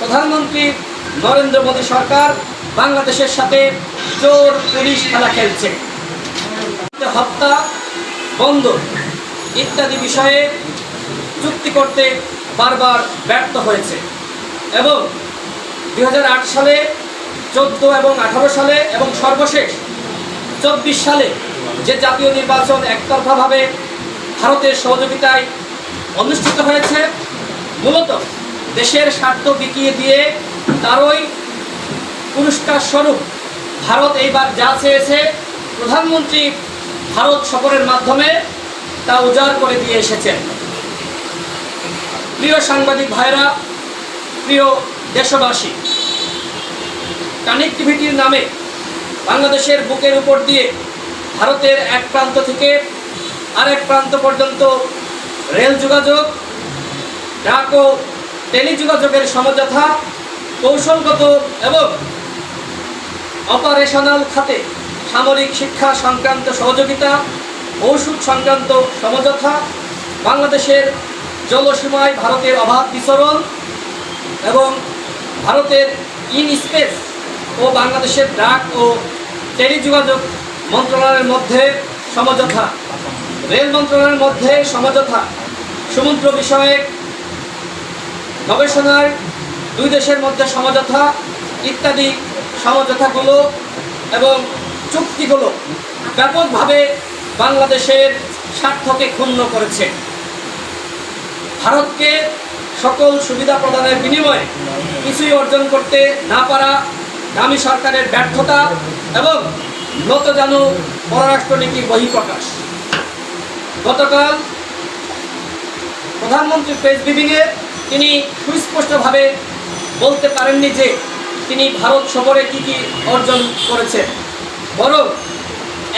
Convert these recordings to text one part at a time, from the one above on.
প্রধানমন্ত্রী নরেন্দ্র মোদী সরকার বাংলাদেশের সাথে চোর পুলিশ খেলা খেলছে। হত্যা, বন্ধ ইত্যাদি বিষয়ে চুক্তি করতে বারবার ব্যর্থ হয়েছে। এবং দু হাজার আট সালে, চোদ্দ এবং আঠারো সালে এবং সর্বশেষ চব্বিশ সালে যে জাতীয় নির্বাচন একতরফাভাবে ভারতের সহযোগিতায় অনুষ্ঠিত হয়েছে, মূলত দেশের স্বার্থ বিকিয়ে দিয়ে তারই পুরস্কার স্বরূপ ভারত এইবার যা চেয়েছে, প্রধানমন্ত্রী ভারত সফরের মাধ্যমে তা উজাড় করে দিয়ে এসেছেন। প্রিয় সাংবাদিক ভাইরা, প্রিয় দেশবাসী কানেক্টিভিটির নামে বাংলাদেশের বুকের উপর দিয়ে ভারতের এক প্রান্ত থেকে আরেক প্রান্ত পর্যন্ত রেল যোগাযোগ ডাক ও টেলিযোগাযোগের সমঝোতা, কৌশলগত এবং অপারেশনাল খাতে সামরিক শিক্ষা সংক্রান্ত সহযোগিতা, ঔষধ সংক্রান্ত সমঝোতা, বাংলাদেশের জলসীমায় ভারতের অবাধ বিচরণ এবং ভারতের ইন স্পেস ও বাংলাদেশের ডাক ও টেলিযোগাযোগ মন্ত্রণালয়ের মধ্যে সমঝোতা। রেল মন্ত্রণালয়ের মধ্যে সমঝোতা। সমুদ্র বিষয়ক গবেষণার দুই দেশের মধ্যে সমঝোতা ইত্যাদি সমঝোতাগুলো এবং চুক্তিগুলো ব্যাপকভাবে বাংলাদেশের স্বার্থকে ক্ষুণ্ণ করেছে। ভারতকে সকল সুবিধা প্রদানের বিনিময়ে কিছুই অর্জন করতে না পারা দামি সরকারের ব্যর্থতা এবং নতজানু পররাষ্ট্রনীতির বহিঃপ্রকাশ। গতকাল প্রধানমন্ত্রী প্রেস ব্রিফিংয়ে তিনি সুস্পষ্টভাবে বলতে পারেননি যে তিনি ভারত সফরে কি কি অর্জন করেছেন। বরং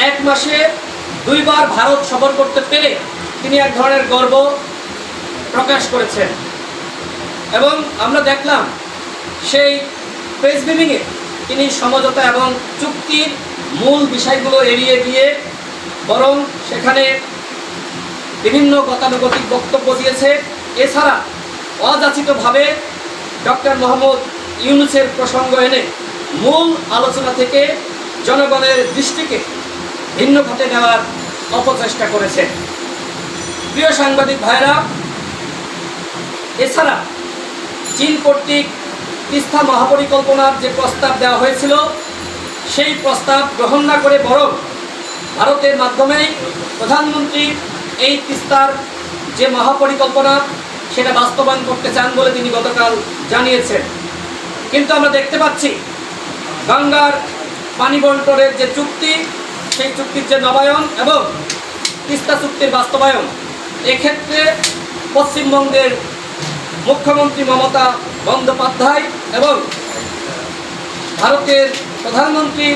এক মাসে দুইবার ভারত সফর করতে পেরে তিনি এক ধরনের গর্ব প্রকাশ করেছেন। এবং আমরা দেখলাম সেই প্রেস ব্রিফিংয়ে তিনি সমঝোতা এবং চুক্তির মূল বিষয়গুলো এড়িয়ে দিয়ে বরং সেখানে বিভিন্ন গতানুগতিক বক্তব্য দিয়েছে। এছাড়া অযাচিতভাবে ডক্টর মোহাম্মদ ইউনুসের প্রসঙ্গ এনে মূল আলোচনা থেকে জনগণের দৃষ্টিকে ভিন্ন খাতে নেওয়ার অপচেষ্টা করেছে প্রিয় সাংবাদিক ভাইরা, এছাড়া চীন কর্তৃক তিস্তা মহাপরিকল্পনার যে প্রস্তাব দেওয়া হয়েছিল, সেই প্রস্তাব গ্রহণ না করে বরং ভারতের মাধ্যমে প্রধানমন্ত্রী এই তিস্তার যে মহাপরিকল্পনা সেটা বাস্তবায়ন করতে চান বলে তিনি গতকাল জানিয়েছেন। কিন্তু আমরা দেখতে পাচ্ছি, গঙ্গার পানি বন্টনের যে চুক্তি, সেই চুক্তির যে নবায়ন এবং তিস্তা চুক্তির বাস্তবায়ন, এক্ষেত্রে পশ্চিমবঙ্গের মুখ্যমন্ত্রী মমতা বন্দ্যোপাধ্যায় এবং ভারতের প্রধানমন্ত্রী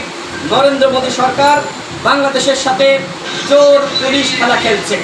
নরেন্দ্র মোদী সরকার বাংলাদেশের সাথে চোর পুলিশ খেলা খেলছে।